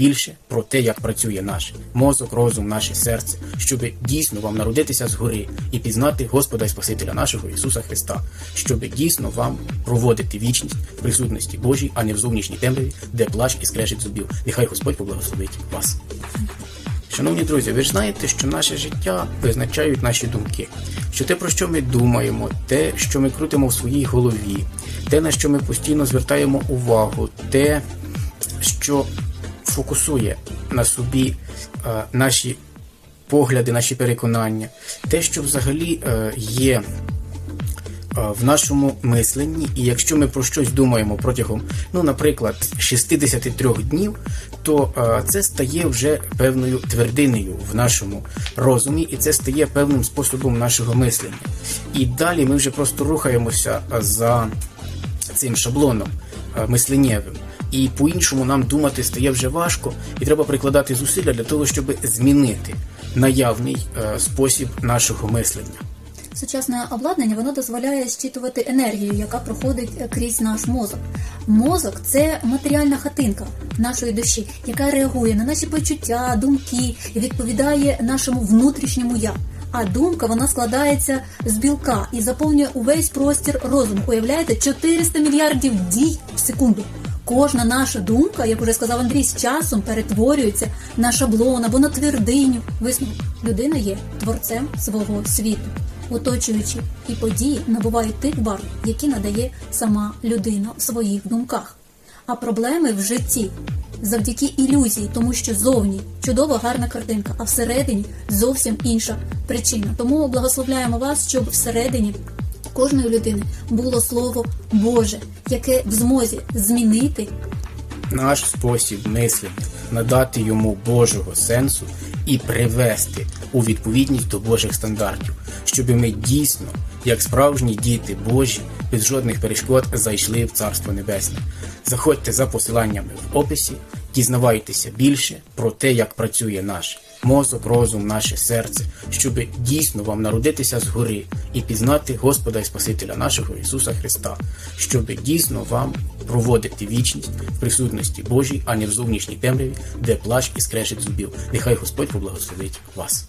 більше про те, як працює наш мозок, розум, наше серце, щоб дійсно вам народитися згори і пізнати Господа і Спасителя нашого Ісуса Христа, щоб дійсно вам проводити вічність в присутності Божій, а не в зовнішній темряві, де плач і скрежить зубів. Нехай Господь поблагословить вас. Шановні друзі, ви ж знаєте, що наше життя визначають наші думки. Що те, про що ми думаємо, те, що ми крутимо в своїй голові, те, на що ми постійно звертаємо увагу, те, що фокусує на собі е, наші погляди, наші переконання, те, що взагалі е, є е, в нашому мисленні, і якщо ми про щось думаємо протягом, ну, наприклад, 63 днів, то це стає вже певною твердинею в нашому розумі, і це стає певним способом нашого мислення. І далі ми вже просто рухаємося за цим шаблоном мисленнєвим. І по-іншому нам думати стає вже важко, і треба прикладати зусилля для того, щоб змінити наявний е, спосіб нашого мислення. Сучасне обладнання воно дозволяє щитувати енергію, яка проходить е, крізь наш мозок. Мозок це матеріальна хатинка нашої душі, яка реагує на наші почуття, думки і відповідає нашому внутрішньому я. А думка вона складається з білка і заповнює увесь простір розуму. Уявляєте, 400 мільярдів дій в секунду. Кожна наша думка, як уже сказав Андрій, з часом перетворюється на шаблон або на твердиню. Висновок людина є творцем свого світу, оточуючи і події набувають тих барв, які надає сама людина в своїх думках. А проблеми в житті завдяки ілюзії, тому що зовні чудова гарна картинка, а всередині зовсім інша причина. Тому благословляємо вас, щоб всередині кожної людини було слово Боже, яке в змозі змінити наш спосіб мислення, надати йому Божого сенсу і привести у відповідність до Божих стандартів, щоб ми дійсно, як справжні діти Божі, без жодних перешкод зайшли в Царство Небесне. Заходьте за посиланнями в описі, дізнавайтеся більше про те, як працює наш мозок, розум, наше серце, щоб дійсно вам народитися згори і пізнати Господа і Спасителя нашого Ісуса Христа, щоб дійсно вам проводити вічність в присутності Божій, а не в зовнішній темряві, де плач і скрежить зубів. Нехай Господь поблагословить вас.